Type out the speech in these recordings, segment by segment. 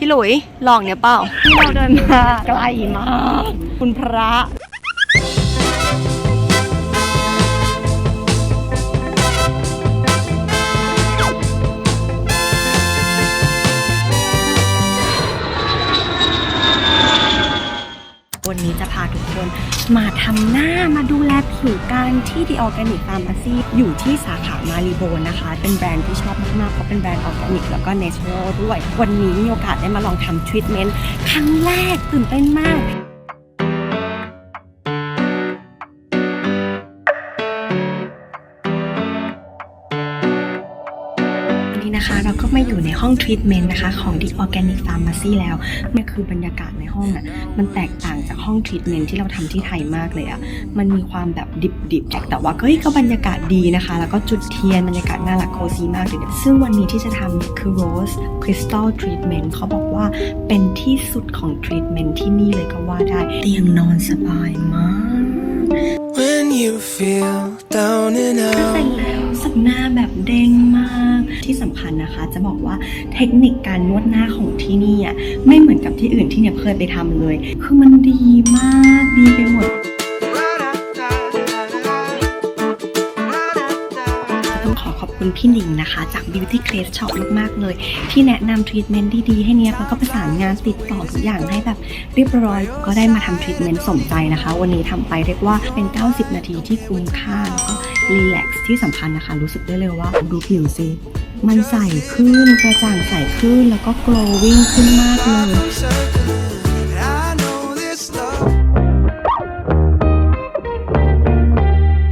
พี่หลุยลองเนี่ยเปล่าที่เราเดินมาไกลมากคุณพระวันนี้จะพาทุกคน มาทำหน้ามาดูแลผิวกันที่ The Organic Pharmacy อยู่ที่สาขามารีโบนะคะ เป็นแบรนด์ที่ชอบมากๆเพราะเป็นแบรนด์ออร์แกนิกแล้วก็เนเชอรัลด้วย วันนี้มีโอกาสได้มาลองทำทรีทเมนต์ครั้งแรกตื่นเต้นมาก นนี้นะคะ เราก็มาอยู่ในห้องทรีทเมนต์นะคะของ The Organic Pharmacy แล้วมันคือบรรยากาศในห้องอะมันแตกต่างจากห้องทรีทเมนต์ที่เราทำที่ไทยมากเลยอะมันมีความแบบดิบๆ แต่ว่าก็เฮ้ยก็บรรยากาศดีนะคะ แล้วก็จุดเทียนบรรยากาศน่ารักโคซีมากเลยซึ่งวันนี้ที่จะทำคือ Rose Crystal Treatment เขาบอกว่าเป็นที่สุดของทรีทเมนต์ที่นี่เลยก็ว่าได้เตียงนอนสบายมาก When you feel down and เสร็ out. ที่สำคัญนะคะ จะบอกว่าเทคนิคการนวดหน้าของที่นี่อะไม่เหมือนกับที่อื่นที่เนี่ยเคยไปทำเลย คือมันดีมากดีไปหมดต้องขอขอบคุณพี่หนิงนะคะ จาก Beauty Grace Shop มากๆเลย ที่แนะนำทรีทเมนต์ดีๆให้เนี่ยแล้วก็ประสานงานติดต่อทุกอย่างให้แบบเรียบร้อย ก็ได้มาทำทรีทเมนต์สมใจนะคะ วันนี้ทำไปเรียกว่าเป็น 90 นาทีที่คุ้มค่า แล้วก็รีแลกซ์ที่สำคัญนะคะ รู้สึกได้เลยว่าดูผิวสิ มันใสขึ้นกระจ่างใสขึ้นแล้วก็ glowing ขึ้นมากเลย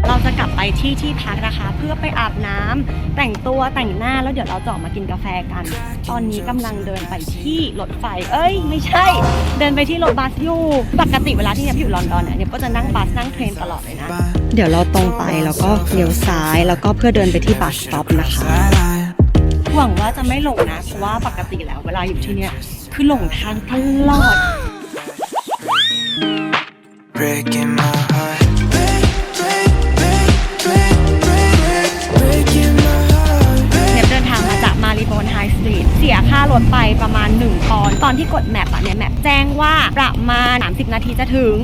เราจะกลับไปที่ที่พักนะคะ เพื่อไปอาบน้ำแต่งตัวแต่งหน้าแล้วเดี๋ยวเราจะออกมากินกาแฟกัน ตอนนี้กำลังเดินไปที่รถไฟ เอ้ย ไม่ใช่ เดินไปที่รถบัสอยู่ปกติเวลาที่เนี่ยอยู่ลอนดอนเนี่ยเนี่ยก็จะนั่งบัสนั่งเทรนตลอดเลยนะ เดี๋ยวเราตรงไปแล้วก็เลี้ยวซ้ายแล้วก็เพื่อเดินไปที่บัสสต็อปนะคะ หวังว่าจะไม่หลงนะ เพราะว่าปกติแล้วเวลาอยู่ที่เนี่ย คือหลงทางตลอด Breaking my heart. Break, break, break, break, break, breaking my heart. เนี่ยเดินทางมาจากมาริโบนไฮสตรีทเสียค่ารถไปประมาณ 1 ปอนด์ตอนที่กดแมปอะเนี่ยแมปแจ้งว่าประมาณ 30 นาทีจะถึง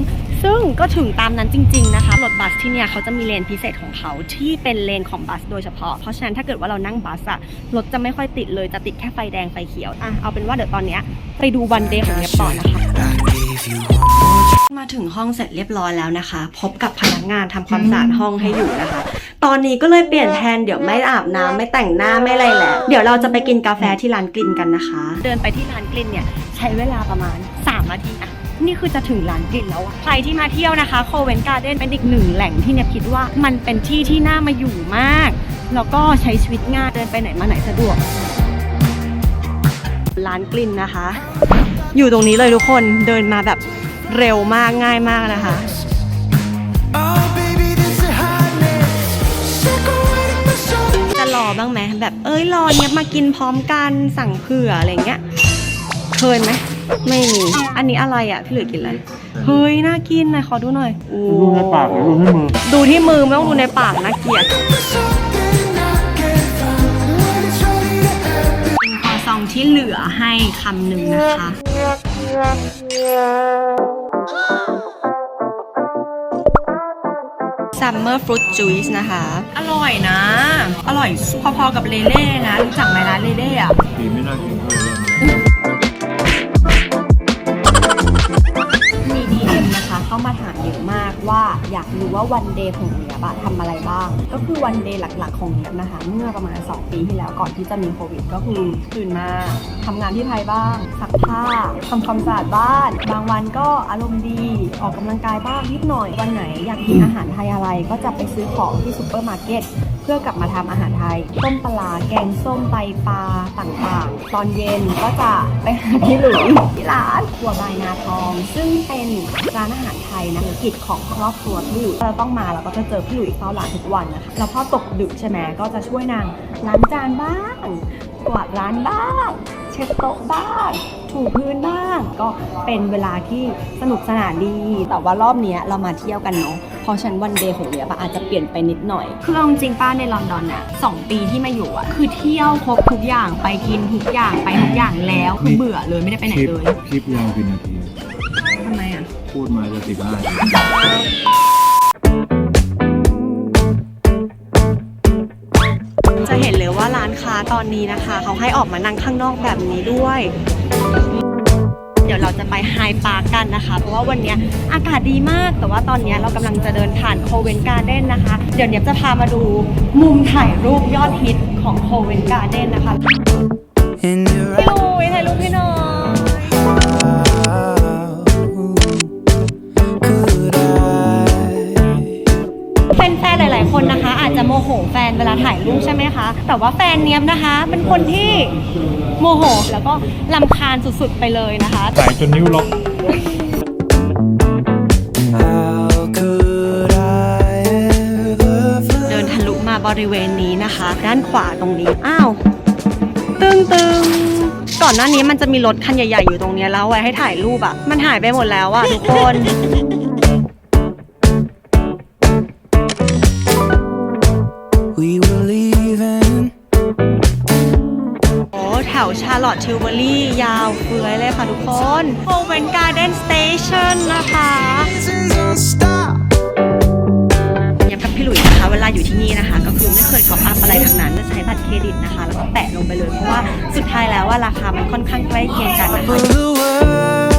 ซึ่งก็ถึงตามนั้นจริง ๆ นะคะรถบัสที่เนี่ยเขาจะมีเลนพิเศษของเขาที่เป็นเลนของบัสโดยเฉพาะ เพราะฉะนั้นถ้าเกิดว่าเรานั่งบัสอะ รถจะไม่ค่อยติดเลยจะติดแค่ไฟแดงไฟเขียวอะเอาเป็นว่าเดี๋ยวตอนเนี้ยไปดูวันเดย์ของเนียบต่อนะคะ I gave you one มาถึงห้องเสร็จเรียบร้อยแล้วนะคะ พบกับพนักงานทำความสะอาดห้องให้อยู่นะคะ ตอนนี้ก็เลยเปลี่ยนแทนเดี๋ยวไม่อาบน้ำไม่แต่งหน้าไม่อะไรแล้วเดี๋ยวเราจะไปกินกาแฟที่ร้านกลิ่นกันนะคะ เดินไปที่ร้านกลิ่นเนี่ยใช้เวลาประมาณ 3 นาทีอะ นี่คือจะถึงร้านกลิ่นแล้วอะใครที่มาเที่ยวนะคะโคเวนการ์เด้นเป็นอีกหนึ่งแหล่งที่เนี่ยคิดว่ามันเป็นที่ที่น่ามาอยู่มาก แล้วก็ใช้ชีวิตง่ายเดินไปไหนมาไหนสะดวก ร้านกลิ่นนะคะ อยู่ตรงนี้เลยทุกคนเดินมาแบบเร็วมากง่ายมากนะคะ Oh, baby, this is hotness. Sick of waiting for so จะรอบ้างไหมแบบเอ้ยรอเนี้ยมากินพร้อมกันสั่งเผื่ออะไรเงี้ยเคยไหม ไม่มี อันนี้อะไรอะ พี่เหลือกินอะไร เฮ้ย น่ากินนะขอดูหน่อยโอ้ดูในปากหรือดูที่มือ ดูที่มือไม่ต้องดูในปากนะเกลียด something I can't find when it's ready to happen. เป็นคอซองที่เหลือให้คำหนึ่งนะคะ Summer Fruit Juice นะคะ อร่อยนะ อร่อยพอๆกับเลเล่นะ รู้จักไหมร้านเลเล่อะสีไม่น่ากินเท่าไหร่เลย อยากรู้ว่าวันเดย์ของเนียบะทำอะไรบ้าง ก็คือวันเดย์หลักๆ ของเนียบนะคะ เมื่อประมาณ 2 ปีที่แล้วก่อนที่จะมีโควิด ก็คือตื่นมาทำงานที่ไทยบ้างซักผ้าทำความสะอาดบ้าน บางวันก็อารมณ์ดีออกกำลังกายบ้างนิดหน่อยวันไหนอยากกินอาหารไทยอะไรก็จะไปซื้อของที่ซูเปอร์มาร์เก็ต เพื่อกลับมาทำอาหารไทย ต้มปลา แกงส้มไตปลาต่างๆ ตอนเย็นก็จะไปหาพี่หลุยที่ร้านครัวบายนาทอง ซึ่งเป็นร้านอาหารไทยนะธุรกิจของครอบครัวพี่หลุยเราต้องมาเราก็จะเจอพี่หลุยเฝ้าร้านทุกวันนะคะแล้วพอตกดึกใช่ไหมก็จะช่วยนางล้างจานบ้างกวาดร้านบ้างเช็ดโต๊ะบ้างถูพื้นบ้างก็เป็นเวลาที่สนุกสนานดี แต่ว่ารอบนี้เรามาเที่ยวกันเนาะ เพราะฉะนันวันเดย์ของเลียบอะอาจจะเปลี่ยนไปนิดหน่อย คือเอาจริงๆป้าในลอนดอนเนี่ยสองปีที่มาอยู่อะคือเที่ยวครบทุกอย่างไปกินทุกอย่างไปทุกอย่างแล้วคือเบื่อเลยไม่ได้ไปไหนคลิปเลยคลิปยาวกี่นาทีทำไมอะพูดมาจะสิบห้านาทีจะเห็นเลยว่าร้านค้าตอนนี้นะคะ เขาให้ออกมานั่งข้างนอกแบบนี้ด้วย เดี๋ยวเราจะไปไฮปาร์กกันนะคะ เพราะว่าวันเนี้ยอากาศดีมาก แต่ว่าตอนเนี้ยเรากำลังจะเดินผ่านโคเวนการ์เด้นนะคะ เดี๋ยวเนี้ยจะพามาดูมุมถ่ายรูปยอดฮิตของโคเวนการ์เด้นนะคะ In your พี่ลุยถ่ายรูปให้หน่อย แฟนเวลาถ่ายรูปใช่ไหมคะ แต่ว่าแฟนเนี้ยมนะคะ เป็นคนที่โมโห แล้วก็ลำคาญสุดๆไปเลยนะคะสายจนนิ้วล็อก How could I ever เดินทะลุมาบริเวณนี้นะคะ ด้านขวาตรงนี้ อ้าวตึงตึงก่อนหน้านี้มันจะมีรถคันใหญ่ๆอยู่ตรงเนี้ยแล้วไว้ให้ถ่ายรูปอะมันหายไปหมดแล้วอะทุกคนาลอตทิวเบอรี่ ยาวเฟือยเลยค่ะทุกคนโอเวนการ์เดนสเตชันนะคะย้ำกับพี่หลุยนะคะ เวลาอยู่ที่นี่นะคะ ก็คือไม่เคยท็อปอัพอะไรทั้งนั้นจะใช้บัตรเครดิตนะคะ แล้วก็แปะลงไปเลยเพราะว่าสุดท้ายแล้วว่าราคามันค่อนข้างใกล้เคียงกันนะคะ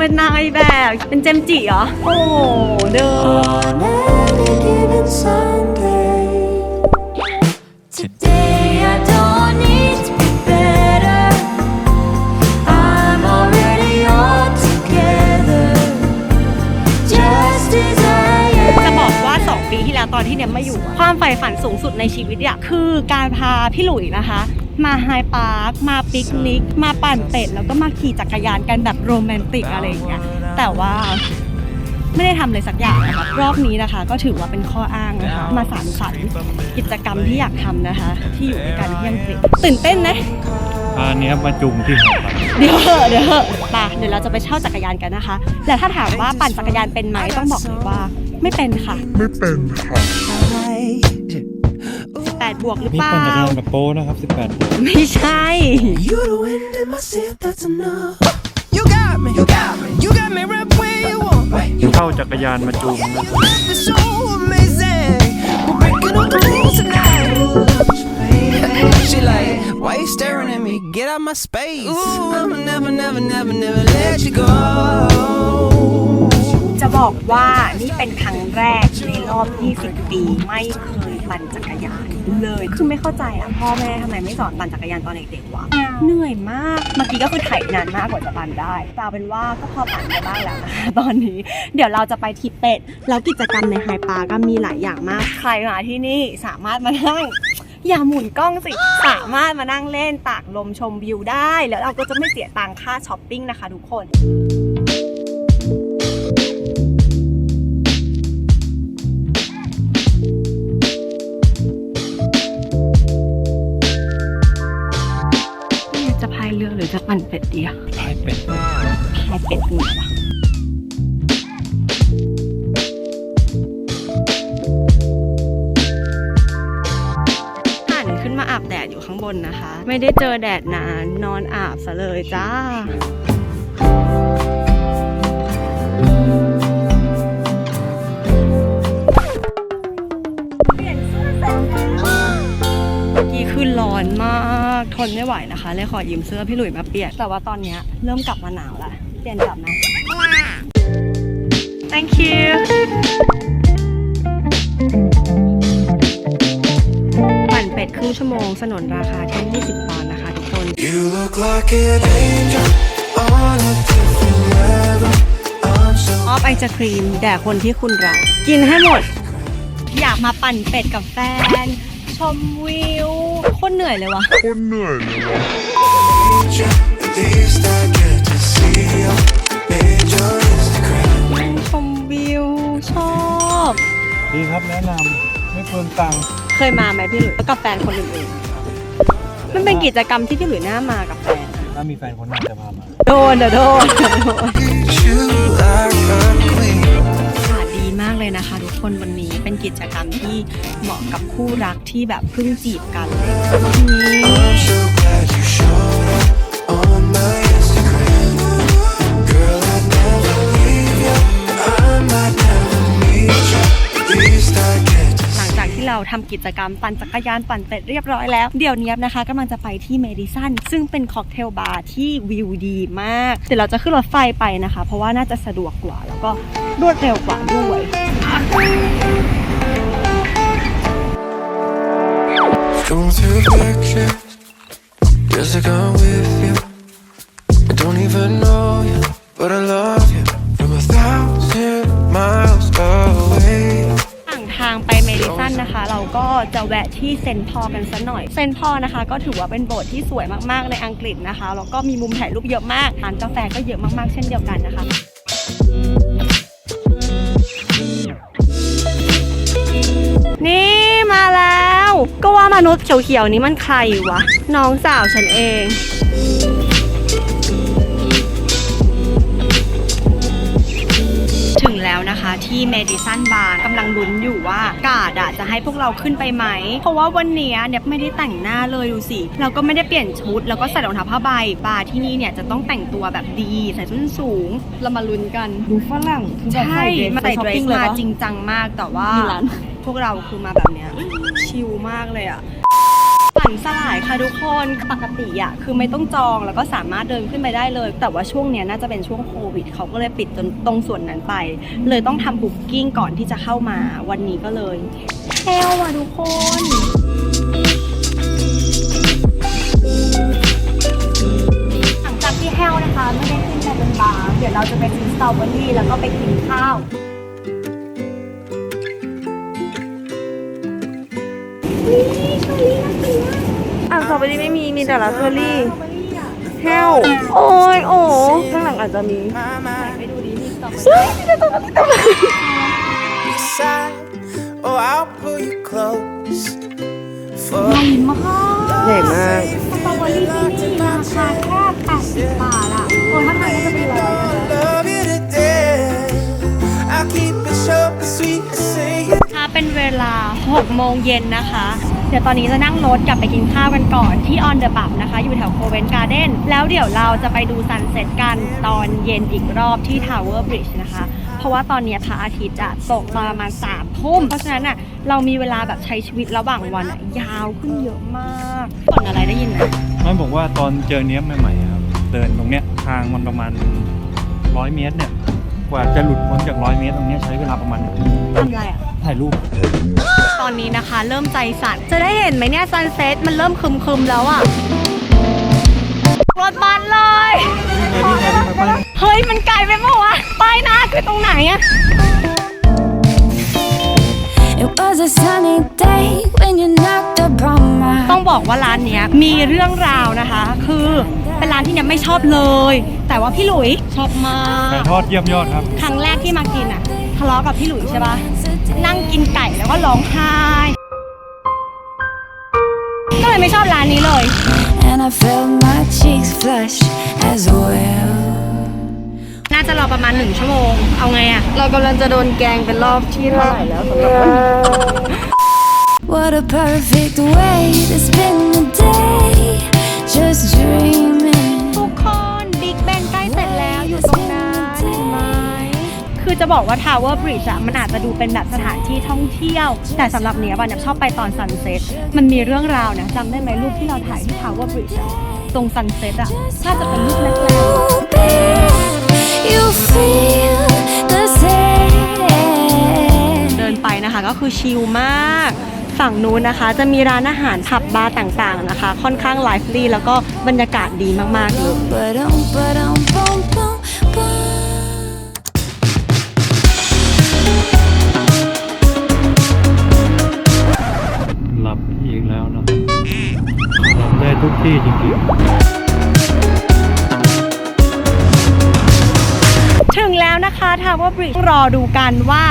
เป็นนายแบบ เป็นเจมส์จิเหรอ โอ้โหเดิน On any given Sunday. Today I don't need to be better. I'm already all together. Just as I am. จะบอกว่า 2 ปีที่แล้วตอนที่เนี่ยมาอยู่อะความใฝ่ฝันสูงสุดในชีวิตอะคือการพาพี่หลุยนะคะ มาไฮปาร์คมาปิกนิก มาปั่นเป็ด แล้วก็มาขี่จักรยานกันแบบโรแมนติกอะไรอย่างเงี้ยแต่ว่าไม่ได้ทำเลยสักอย่างนะคะรอบนี้นะคะ ก็ถือว่าเป็นข้ออ้างนะคะ มาสานฝันกิจกรรมที่อยากทำนะคะ ที่อยู่ด้วยกันที่อังกฤษตื่นเต้นไหมพาเนี้ยมาจุงที่หัวไปเดี๋ยวเหอะเดี๋ยวเหอะไปเดี๋ยวเราจะไปเช่าจักรยานกันนะคะและถ้าถามว่าปั่นจักรยานเป็นไหมต้องบอกเลยว่า ไม่เป็นค่ะ 18 บวกหรือนี่เปล่า ปั่นจักรยานกับโป้นะครับ 18บวกไม่ใช่ You the wind in my sail, that's enough. You got me, you got me, you got me right where you want me. You เข้าจักรยานมาจุงนะครับ got me so amazing. We're breaking all the rules tonight. she like, why you staring at me? Get out my space. Ooh, I'ma never, never, never, never let you go. ว่านี่เป็นครั้งแรกในรอบ 20 ปีไม่เคยปั่นจักรยานเลยคือไม่เข้าใจอะพ่อแม่ทำไมไม่สอนปั่นจักรยานตอนเด็กๆวะเหนื่อยมาก เมื่อกี้ก็คือไถ่ายนานมากกว่าจะปั่นได้แต่เอาเป็นว่าก็พอปั่นได้บ้างแล้วนะคะตอนนี้ เดี๋ยวเราจะไปทิเป็ดแล้วกิจกรรมในไฮปาร์ก็มีหลายอย่างมากใครมาที่นี่สามารถมานั่งอย่าหมุนกล้องสิ สามารถมานั่งเล่นตากลมชมวิวได้ แล้วเราก็จะไม่เสียตังค่าช้อปปิ้งนะคะทุกคน พายเรือหรือจะปั่นเป็ดดีอะพายเป็ดพายเป็ดเหนือวะหันขึ้นมาอาบแดดอยู่ข้างบนนะคะ ไม่ได้เจอแดดนานนอนอาบซะเลยจ้า ร้อนมากทนไม่ไหวนะคะ เลยขอยืมเสื้อพี่หลุยมาเปลี่ยนแต่ว่าตอนเนี้ยเริ่มกลับมาหนาวแล้วเปลี่ยนกลับนะ thank you ปั่นเป็ดครึ่งชั่วโมง สนนราคาแค่20 ปอนด์นะคะทุกคน You look like an angel on a different level. I'm so ออฟไอจะครีมแด่คนที่คุณรัก กินให้หมด อยากมาปั่นเป็ดกับแฟน ชมวิวโคตรเหนื่อยเลยวะ At least I get to see you. Made your Instagram. ชมวิครับแนะนำไม่เปลืองตังค์เคยมาไหมพี่หลุยกับแฟนคนอื่นๆมันเป็นกิจกรรมที่พี่หลุยน่ามากับแฟนถ้ามีแฟนคนนั้นจะพามา โดนเดี๋ยวโดนเดี๋ยวโดน You like a queen. อากาศดีมากเลยนะคะ ทุกคนวันนี้เป็น กิจกรรมที่เหมาะกับคู่รักที่แบบเพิ่งจีบกันเลยหลังจากที่เราทำกิจกรรมปั่นจักรยานปั่นเสร็จเรียบร้อยแล้ว เดี๋ยวนี้นะคะกำลังจะไปที่เมดิสันซึ่งเป็นค็อกเทลบาร์ที่วิวดีมากเดี๋ยวเราจะขึ้นรถไฟไปนะคะ เพราะว่าน่าจะสะดวกกว่าแล้วก็รวดเร็วกว่าด้วย Going through pictures. Yes, I gone with you. I don't even know you, but I love you from a thousand miles away. ห่งทางไปเมดิสันนะคะ เราก็จะแวะที่เซนพอกันสักหน่อย เซนพอนะคะ ก็ถือว่าเป็นโบสถ์ที่สวยมากๆในอังกฤษนะคะ แล้วก็มีมุมถ่ายรูปเยอะมาก ร้านกาแฟก็เยอะมากๆ เช่นเดียวกันนะคะ ก็ว่ามนุษย์เขียวๆนี้มันใครวะ น้องสาวฉันเอง ถึงแล้วนะคะที่เมดิสันบาร์กำลังลุ้นอยู่ว่ากาดอะจะให้พวกเราขึ้นไปไหม เพราะว่าวันเนี้ยเนี่ยไม่ได้แต่งหน้าเลยดูสิ เราก็ไม่ได้เปลี่ยนชุด แล้วก็ใส่รองเท้าผ้าใบบาร์ที่นี่เนี่ยจะต้องแต่งตัวแบบดีใส่ส้นสูง เรามาลุ้นกัน ดูฝรั่งคือแบบใช่ใส่เดรสมาใส่ไปช้อปเดรปิ้สงเลยมาปะจริงจังมากแต่ว่า มีร้าน พวกเราคือมาแบบเนี้ยชิลมากเลยอะฝันสลายค่ะทุกคนปกติอะคือไม่ต้องจองแล้วก็สามารถเดินขึ้นไปได้เลย แต่ว่าช่วงเนี้ยน่าจะเป็นช่วงโควิดเขาก็เลยปิดจนตรงส่วนนั้นไป เลยต้องทำบุ๊กกิ้งก่อนที่จะเข้ามาวันนี้ก็เลยเทลว่ะทุกคนหลังจากที่แฮลนะคะไม่ได้ขึ้นไปบนบาร์เดี๋ยวเราจะไปซื้อสตรอเบอรี่แล้วก็ไปกินข้าว อะสตรอเบอรี่ไม่มีมีแต่ราสเบอรี่แฮลโอ้ยโอ้ข้างหลังอาจจะมี My mind ไปดูดีมีสตรอเบอรี่ beside. Oh, I'll pull you close. For ใหญ่มาก ใหญ่มากสตรอเบอรี่ที่นี่ราคาแค่80บาทอะ เป็นเวลา 6 โมงเย็นนะคะ เดี๋ยวตอนนี้จะนั่งรถกลับไปกินข้าวกันก่อนที่ออนเดอะบับนะคะ อยู่แถวโคเวนการ์เด้นแล้วเดี๋ยวเราจะไปดูซันเซ็ตกันตอนเย็นอีกรอบที่ทาวเวอร์บริดจ์นะคะ เพราะว่าตอนนี้พระอาทิตย์อะตกตอนประมาณ3ามทุ่มเพราะฉะนั้นอะเรามีเวลาแบบใช้ชีวิตระหว่างวันอะยาวขึ้นเยอะมากฝนอะไรได้ยินไหมไม่บอกว่าตอนเจอเนี้ยใหม่ๆครับเดินตรงเนี้ยทางมันประมาณร้อยเมตรเนี่ย กว่าจะหลุดพ้นจากร้อยเมตรตรงเนี้ยใช้เวลาประมาณหนึ่งชั่วโมงทำอะไรอะถ่ายรูป ตอนนี้นะคะ เริ่มใจสั่น จะได้เห็นไหมเนี่ยซันเซ็ตมันเริ่มคึมๆแล้วอะรถบัสเลย เฮ้ย มันไกลไปเปล่าวะป้ายหน้าคือตรงไหนอะ It was a sunny day when you knocked upon my ต้องบอกว่าร้านเนี้ยมีเรื่องราวนะคะ คือเป็น ร้านที่เนี่ยไม่ชอบเลย แต่ว่าพี่หลุยชอบมาไก่ก ทอดเยี่ยมยอดครับ ครั้งแรกที่มากินอะทะเลาะกับพี่หลุยใช่ปะนั่งกินไก่แล้วก็ร้องไห้ก็เลยไม่ชอบร้านนี้เลย and I felt my cheeks flush as well. น่าจะรอประมาณหนึ่งชั่วโมง เอาไงอะเรากำลังจะโดนแกงเป็นรอบที่เท่าไหร่แล้วสำหรับวันนี้ What a perfect way to spend the day. Just dreaming. จะบอกว่า Tower Bridge อะมันอาจจะดูเป็นแบบสถานที่ท่องเที่ยว แต่สำหรับเนี้ยวันเนี่ยชอบไปตอนซันเซ็ตมันมีเรื่องราวนะจำได้ไหมรูปที่เราถ่ายที่ Tower Bridge อะตรงซันเซ็ตอะน่าจะเป็นรูปแรก Hope you feel the same. ๆเดินไปนะคะก็คือชิลมาก ฝั่งนู้นนะคะ จะมีร้านอาหารผับบาร์ต่างๆนะคะ ค่อนข้างไลฟ์ลีแล้วก็บรรยากาศดีมากๆเลย Ba-dum, ba-dum, bum, bum, ซี่จริงๆ ถึงแล้วนะคะทาวเวอร์บริดจ์รอดูกันว่า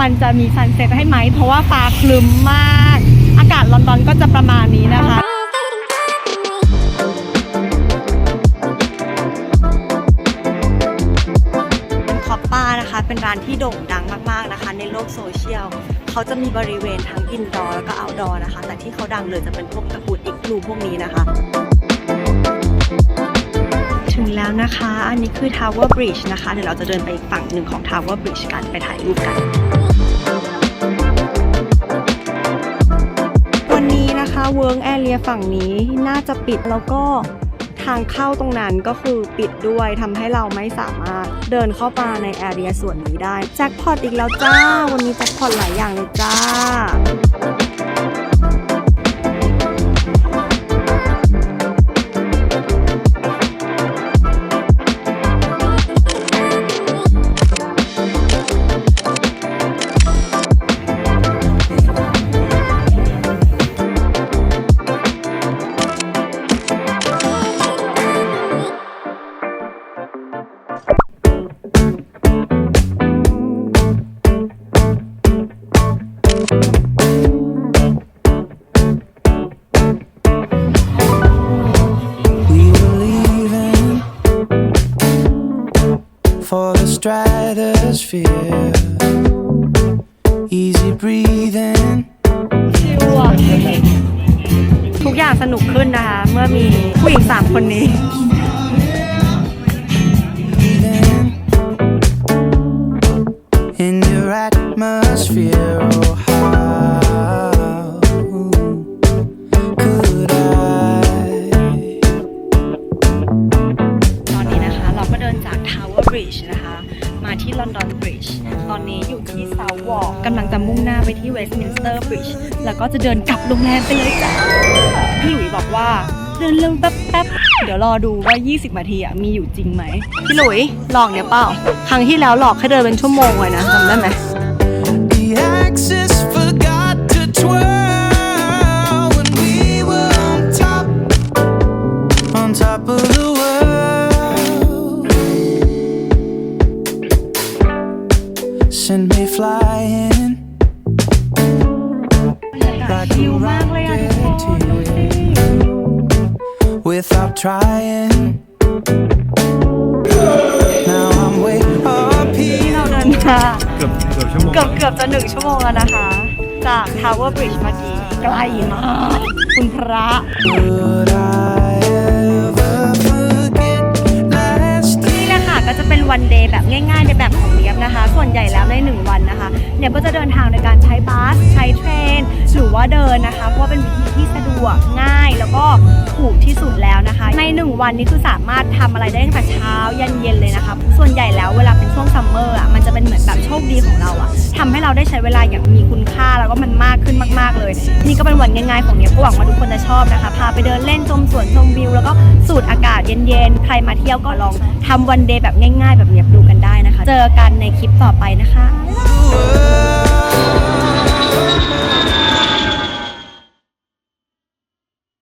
มันจะมีซันเซ็ตให้ไหม เพราะว่าฟ้าคลึ้มมาก อากาศลอนดอนก็จะประมาณนี้นะคะ เขาจะมีบริเวณทั้งอินดอร์แล้วก็เอาดอร์นะคะ แต่ที่เขาดังเลยจะเป็นพวกตระกูลอิกลูพวกนี้นะคะ ถึงแล้วนะคะ อันนี้คือ Tower Bridge นะคะ เดี๋ยวเราจะเดินไปอีกฝั่งหนึ่งของ Tower Bridge กันไปถ่ายรูปกันวันนี้นะคะเวิร์กแอเรียฝั่งนี้น่าจะปิดแล้วก็ทางเข้าตรงนั้นก็คือปิดด้วยทำให้เราไม่สามารถ เดินเข้ามาในแอเรียส่วนนี้ได้แจ็คพอตอีกแล้วจ้า วันนี้แจ็คพอตหลายอย่างเลยจ้า dry, there's fear. Easy breathing. ทุกอย่างสนุกขึ้นนะคะ เมื่อมีผู้หญิงสามคนนี้ มาที่ London Bridge ตอนนี้อยู่ที่ South Walk กำลังจะมุ่งหน้าไปที่ Westminster Bridge แล้วก็จะเดินกลับโรงแรมไปเลยจ้าพี่หลุยบอกว่าเดินเร็วแป๊บๆเดี๋ยวรอดูว่า 20 นาทีอะมีอยู่จริงไหมพี่หลุยหลอกเนี่ยเปล่า ครั้งที่แล้วหลอกแค่เดินเป็นชั่วโมงเลยนะจำได้ไหม Send me flying like ชิ a ลมากเลยอะทุกคนดูสิ rocket without trying. Now I'm way up ที่ here. เราเดินมาเกือบเกือบชั่วโมงเกือบเกือบจะหนึ่งชั่วโมงแล้วนะคะ จาก Tower Bridge เมื่อกี้ไกลมากคุณพระ Could I ever forget last นี่แหละค่ะก็จะเป็นวันเดย์แบบง่ายๆในแบบของเลียบ นะคะ ส่วนใหญ่แล้วใน 1 วันนะคะ เนี่ยก็จะเดินทางโดยการใช้บัส ใช้เทรน หรือว่าเดินนะคะ เพราะว่าเป็นวิธีที่สะดวกง่ายแล้วก็ถูกที่สุดแล้วนะคะ ใน 1 วันนี้คือสามารถทำอะไรได้ตั้งแต่เช้ายันเย็นเลยนะคะส่วนใหญ่แล้วเวลาเป็นช่วงซัมเมอร์อะมันจะเป็นเหมือนแบบโชคดีของเราอะทำให้เราได้ใช้เวลาอย่างมีคุณค่าแล้วก็มันมากขึ้นมาก ๆ เลย นี่ก็เป็นวันง่ายๆของเนี้ยก็หวังว่าทุกคนจะชอบนะคะ พาไปเดินเล่นชมสวนชมวิว แล้วก็สูดอากาศเย็นๆ ใครมาเที่ยวก็ลองทำวันเดย์แบบง่าย ๆ แบบเนี้ยดูกันได้นะคะ เจอกันในคลิปต่อไปนะคะ love.